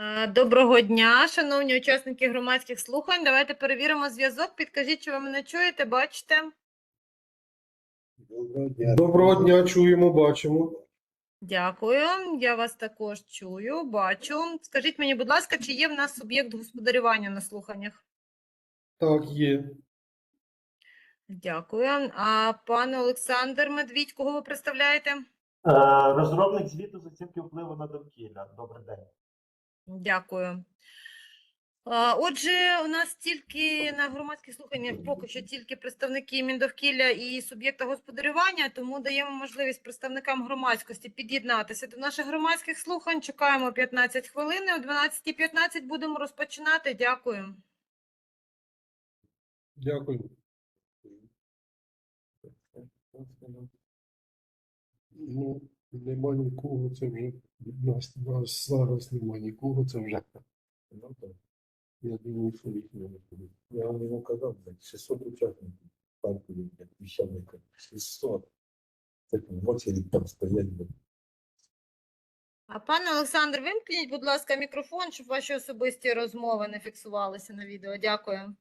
Е, Доброго дня, шановні учасники громадських слухань. Давайте перевіримо зв'язок. Підкажіть, чи ви мене чуєте, бачите? Доброго дня. Доброго дня, чуємо, бачимо. Дякую. Я вас також чую, бачу. Скажіть мені, будь ласка, чи є в нас суб'єкт господарювання на слуханнях? Так, є. Дякую. А пане Олександр Медвідь, кого ви представляєте? Е, Розробник звіту з оцінки впливу на довкілля. Добрий день. Дякую. Отже, у нас тільки на громадських слуханнях поки що тільки представники Міндовкілля і суб'єкта господарювання, тому даємо можливість представникам громадськості під'єднатися до наших громадських слухань. Чекаємо 15 хвилин. О 12.15 будемо розпочинати. Дякую. Дякую. Ну, нема нікого, це вже нас, нас зараз нема нікого, це вже. Ну, так. Я думаю, що їх не буде. Я вам йому казав, блядь, 600 учасників в як піщаника. 600. Так в очереді там стоять. А пане Олександр, вимкніть, будь ласка, мікрофон, щоб ваші особисті розмови не фіксувалися на відео. Дякую.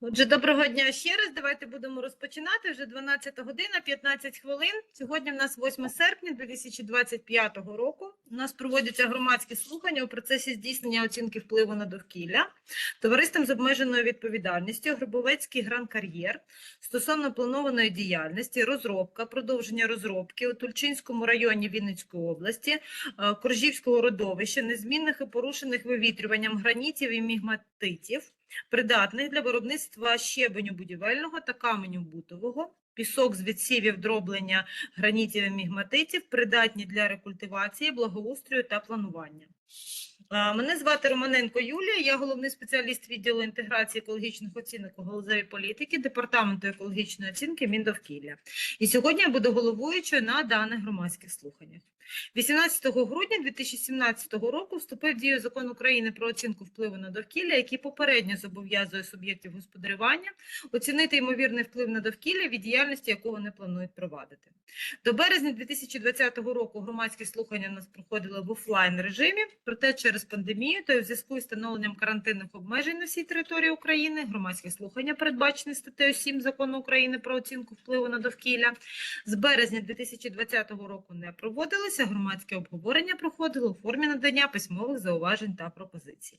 Отже, доброго дня ще раз. Давайте будемо розпочинати. Вже 12 година, 15 хвилин. Сьогодні в нас 8 серпня 2025 року. У нас проводяться громадські слухання у процесі здійснення оцінки впливу на довкілля товариством з обмеженою відповідальністю Грибовецький гран-кар'єр стосовно планованої діяльності, розробка, продовження розробки у Тульчинському районі Вінницької області, е, Коржівського родовища, незмінних і порушених вивітрюванням гранітів і мігматитів, придатних для виробництва щебеню будівельного та каменю бутового, пісок з відсівів дроблення гранітів і мігматитів, придатні для рекультивації, благоустрою та планування. Мене звати Романенко Юлія, я головний спеціаліст відділу інтеграції екологічних оцінок у галузевій політики Департаменту екологічної оцінки Міндовкілля. І сьогодні я буду головуючою на даних громадських слуханнях. 18 грудня 2017 року вступив в дію закон України про оцінку впливу на довкілля, який попередньо зобов'язує суб'єктів господарювання оцінити ймовірний вплив на довкілля від діяльності, яку вони планують провадити. До березня 2020 року громадські слухання у нас проходили в офлайн режимі, проте через пандемію та у зв'язку із встановленням карантинних обмежень на всій території України громадські слухання, передбачені статтею 7 закону України про оцінку впливу на довкілля, з березня 2020 року не проводилися. Громадське обговорення проходило у формі надання письмових зауважень та пропозицій.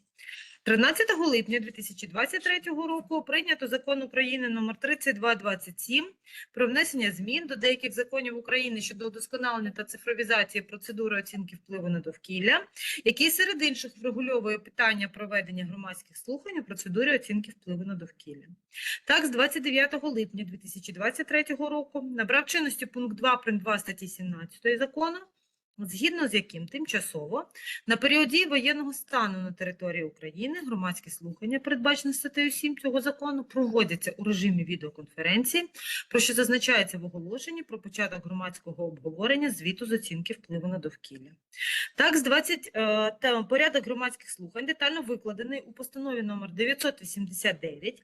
13 липня 2023 року прийнято закон України номер 3227 про внесення змін до деяких законів України щодо удосконалення та цифровізації процедури оцінки впливу на довкілля, який серед інших врегульовує питання проведення громадських слухань у процедурі оцінки впливу на довкілля. Так, з 29 липня 2023 року набрав чинності пункт 2 прим. 2 статті 17 закону, згідно з яким тимчасово на період дії воєнного стану на території України громадські слухання, передбачені статтею 7 цього закону, проводяться у режимі відеоконференції, про що зазначається в оголошенні про початок громадського обговорення звіту з оцінки впливу на довкілля. Так, з 20 е, та порядок громадських слухань детально викладений у постанові номер 989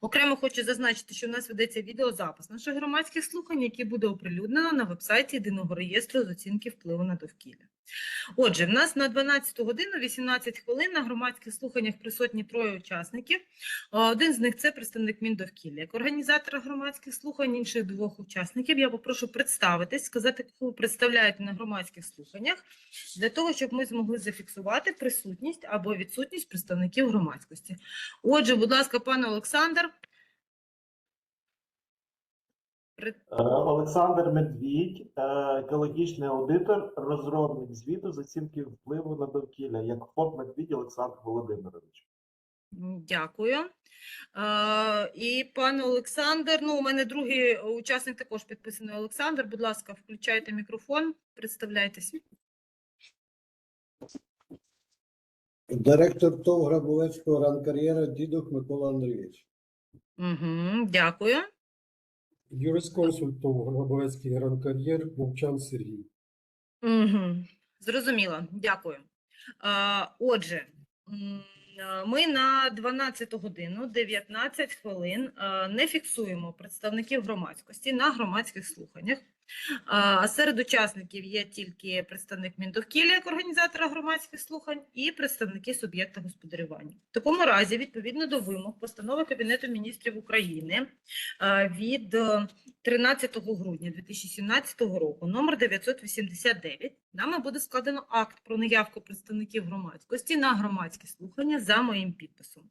Окремо хочу зазначити, що в нас ведеться відеозапис наших громадських слухань, які буде оприлюднено на вебсайті єдиного реєстру з оцінки впливу на довкілля. Отже, в нас на 12 годину 18 хвилин на громадських слуханнях присутні троє учасників. Один з них це представник Міндовкілля. Як організатора громадських слухань інших двох учасників я попрошу представитись, сказати, кого представляєте на громадських слуханнях, для того, щоб ми змогли зафіксувати присутність або відсутність представників громадськості. Отже, будь ласка, пане Олександр. Пред- Е, Олександр Медвідь, е, екологічний аудитор, розробник звіту з оцінки впливу на довкілля, як ФОП Медвідь Олександр Володимирович. Дякую. Е, І пане Олександр, ну, у мене другий учасник також підписаний Олександр. Будь ласка, включайте мікрофон, представляйтесь. Директор ТОВ Грабовецького ранкар'єра Дідух Микола Андрійович. Угу, дякую. Юрисконсульт Гробовецький гранкар'єр Мовчан Сергій. Угу. Зрозуміло, дякую. А, отже, ми на 12 годину 19 хвилин не фіксуємо представників громадськості на громадських слуханнях. Серед учасників є тільки представник Міндовкілля як організатора громадських слухань і представники суб'єкта господарювання. В такому разі, відповідно до вимог постанови Кабінету міністрів України від е, 13 грудня 2017 року, номер 989, нами буде складено акт про наявку представників громадськості на громадські слухання за моїм підписом.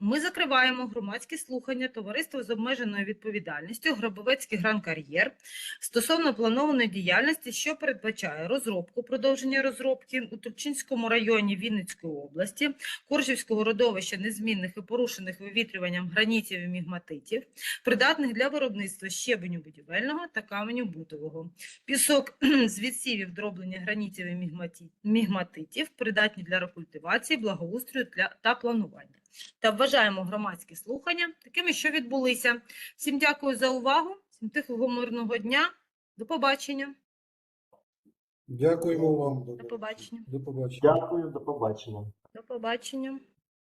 ми закриваємо громадські слухання товариства з обмеженою відповідальністю Гробовецький гран-кар'єр стосовно планованої діяльності, що передбачає розробку, продовження розробки у Турчинському районі Вінницької області, Коржівського родовища незмінних і порушених вивітрюванням гранітів і мігматитів, придатних для виробництва щебеню будівельного та каменю бутового. Пісок з відсівів дроблення гранітів і мігматитів, придатні для рекультивації, благоустрою та планування. Та вважаємо громадські слухання такими, що відбулися. Всім дякую за увагу, всім тихого мирного дня. До побачення. Дякуємо вам. До побачення. До побачення. Дякую, до побачення. До побачення.